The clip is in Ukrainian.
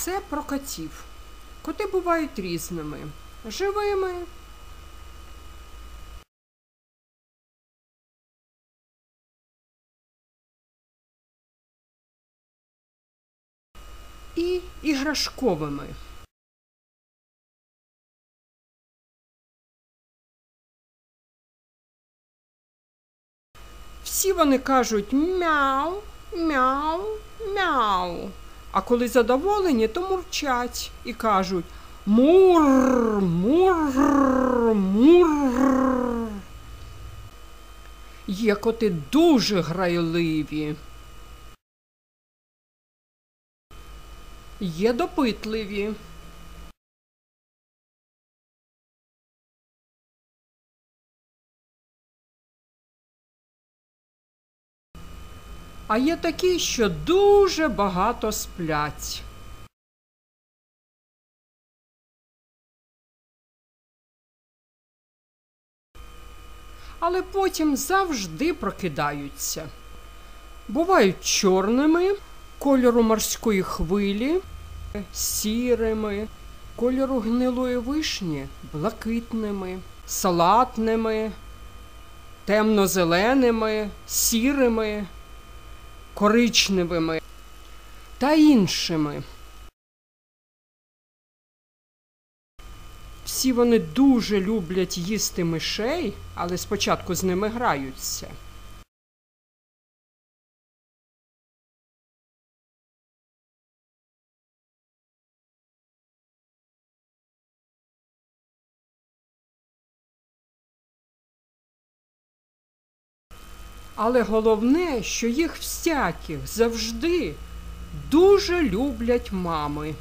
Все про котів. Коти бувають різними. Живими. І іграшковими. Всі вони кажуть мяу, мяу. А коли задоволені, то мурчать і кажуть мур, мур, мур. Є коти дуже грайливі. Є допитливі. А є такі, що дуже багато сплять. Але потім завжди прокидаються. Бувають чорними, кольору морської хвилі, сірими, кольору гнилої вишні блакитними, салатними, темно-зеленими, сірими коричневими та іншими. Всі вони дуже люблять їсти мишей, але спочатку з ними граються. Але головне, що їх всяких завжди дуже люблять мами.